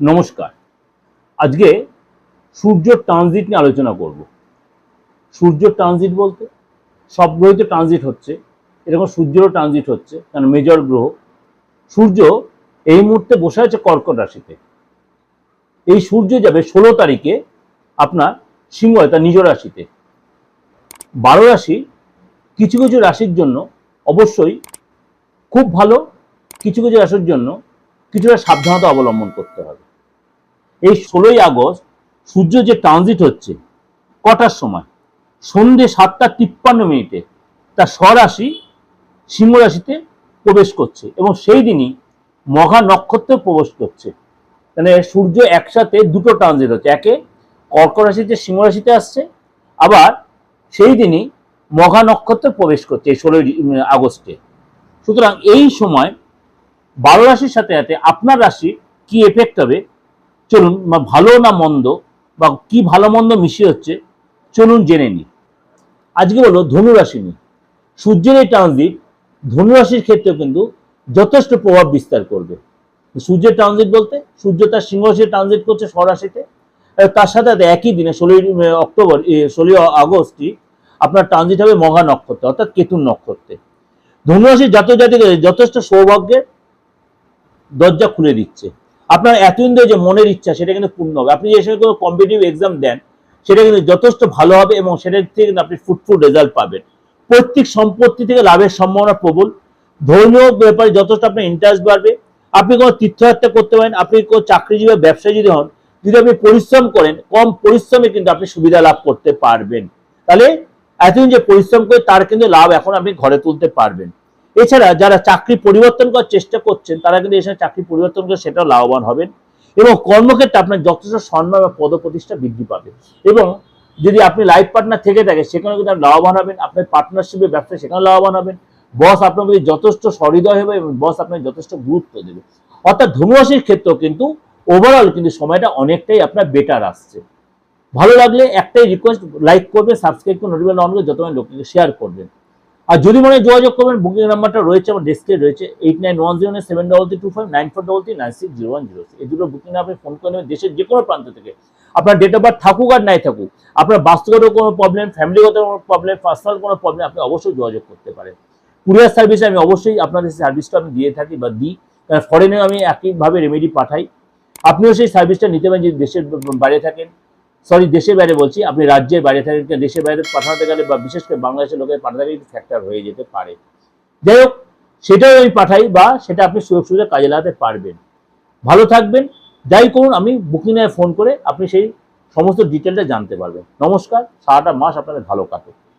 নমস্কার। আজকে সূর্য ট্রানজিট নিয়ে আলোচনা করব। সূর্য ট্রানজিট বলতে সব গ্রহে তো ট্রানজিট হচ্ছে। এরকম সূর্যেরও ট্রানজিট হচ্ছে, কারণ মেজর গ্রহ। সূর্য এই মুহূর্তে বসে আছে কর্কট রাশিতে। এই সূর্য যাবে ষোলো তারিখে আপনার সিংহ তার নিজ রাশিতে। বারো রাশি কিছু কিছু রাশির জন্য অবশ্যই খুব ভালো, কিছু কিছু রাশির জন্য কিছুটা সাবধানতা অবলম্বন করতে হবে। এই ষোলোই আগস্ট সূর্য যে ট্রানজিট হচ্ছে, কটার সময়? সন্ধে সাতটা তিপ্পান্ন মিনিটে। তার স্বরাশি সিংহ রাশিতে প্রবেশ করছে এবং সেই দিনই মঘা নক্ষত্রে প্রবেশ করছে। মানে সূর্য একসাথে দুটো ট্রানজিট হচ্ছে, একে কর্ক রাশিতে, সিংহ রাশিতে আসছে, আবার সেই দিনই মঘা নক্ষত্রে প্রবেশ করছে এই ষোলোই আগস্টে। সুতরাং এই সময় বারো রাশির সাথে সাথে আপনার রাশি কি এফেক্ট হবে? চলুন ভালো না মন্দ, বা কি ভালো মন্দ মিশিয়ে হচ্ছে, চলুন জেনে নিই। আজকে বলো ধনুরাশি নিয়ে। সূর্যের এই ট্রানজিট ধনু রাশির ক্ষেত্রে কিন্তু যথেষ্ট প্রভাব বিস্তার করবে। সূর্যের ট্রানজিট বলতে, সূর্য তার সিংহ রাশি ট্রানজিট করছে স্বরাশিতে তার সাথে একই দিনে, ষোলোই অক্টোবর ষোলোই আগস্টই আপনার ট্রানজিট হবে মঘা নক্ষত্রে, অর্থাৎ কেতুন নক্ষত্রে। ধনুরাশির জাতক জাতিকে যথেষ্ট সৌভাগ্যের দরজা খুলে দিচ্ছে। আপনার এতদিন ধরে যে মনের ইচ্ছা, সেটা কিন্তু পূর্ণ হবে। আপনি যে সময় কোনো কম্পিটিটিভ এক্সাম দেন, সেটা কিন্তু যথেষ্ট ভালো হবে এবং সেটা থেকে কিন্তু আপনি ফুটফুল রেজাল্ট পাবেন। পৈতৃক সম্পত্তি থেকে লাভের সম্ভাবনা প্রবল। ধর্মীয় ব্যাপারে যথেষ্ট আপনার ইন্টারেস্ট বাড়বে। আপনি কোনো তীর্থযাত্রা করতে পারেন, আপনি কোনো চাকরিজীবী ব্যবসায়ী যদি হন, যদি আপনি পরিশ্রম করেন, কম পরিশ্রমে কিন্তু আপনি সুবিধা লাভ করতে পারবেন। তাহলে এতদিন যে পরিশ্রম করে তার কিন্তু লাভ এখন আপনি ঘরে তুলতে পারবেন। এছাড়া যারা চাকরি পরিবর্তন করার চেষ্টা করছেন, তারা কিন্তু এসে চাকরি পরিবর্তন করে সেটাও লাভবান হবেন এবং কর্মক্ষেত্রে আপনার যথেষ্ট সম্মান বা পদপ্রতিষ্ঠা বৃদ্ধি পাবে। এবং যদি আপনি লাইফ পার্টনার থেকে থাকে সেখানে কিন্তু লাভবান হবেন, আপনার পার্টনারশিপে ব্যবসা সেখানে লাভবান হবেন। বস আপনার যথেষ্ট সহৃদয় হবে এবং বস আপনাকে যথেষ্ট গুরুত্ব দেবে। অর্থাৎ ধনুরাশির ক্ষেত্রেও কিন্তু ওভারঅল কিন্তু সময়টা অনেকটাই আপনার বেটার আসছে। ভালো লাগলে একটাই রিকোয়েস্ট লাইক করবে সাবস্ক্রাইব করে নোটিফিকেশন অন করে যত লোককে শেয়ার করবেন। আর যদি মনে যোগাযোগ করবেন বুকিং নাম্বারটা রয়েছে আমার ডেস্কে রয়েছে eight nine one zero nine seven double three two five nine four double three nine six zero one zero এই দুটো বুকিং আপনি ফোন করে নেবেন, দেশের যে কোনো প্রান্ত থেকে। আপনার ডেট অফ বার্থ থাকুক আর নাই থাকুক, আপনার বাস্তুগত কোনো প্রবলেম ফ্যামিলিগত কোনো প্রবলেম পার্সোনাল কোনো প্রবলেম আপনি অবশ্যই যোগাযোগ করতে পারেন। কুরিয়ার সার্ভিসে আমি অবশ্যই আপনাদের সার্ভিসটা আমি দিয়ে থাকি বা দিই। কারণ ফরেনে আমি একইভাবে রেমেডি পাঠাই। আপনিও সেই সার্ভিসটা নিতে পারেন যদি দেশের বাইরে থাকেন। সরি দেশের বাইরে বলছি, আপনি রাজ্যের বাইরে থাকেন দেশের বাইরে পাঠাতে গেলে বা বিশেষ করে বাংলাদেশের লোকের পাঠাতে গেলে ফ্যাক্টর হয়ে যেতে পারে। যাই হোক, সেটাও আমি পাঠাই বা সেটা আপনি সুযোগ সুবিধা কাজে লাগাতে পারবেন। ভালো থাকবেন। যাই করুন, আমি বুকিং বুকিংয়ে ফোন করে আপনি সেই সমস্ত ডিটেলটা জানতে পারবেন। নমস্কার, সারাটা মাস আপনাদের ভালো কাটুক।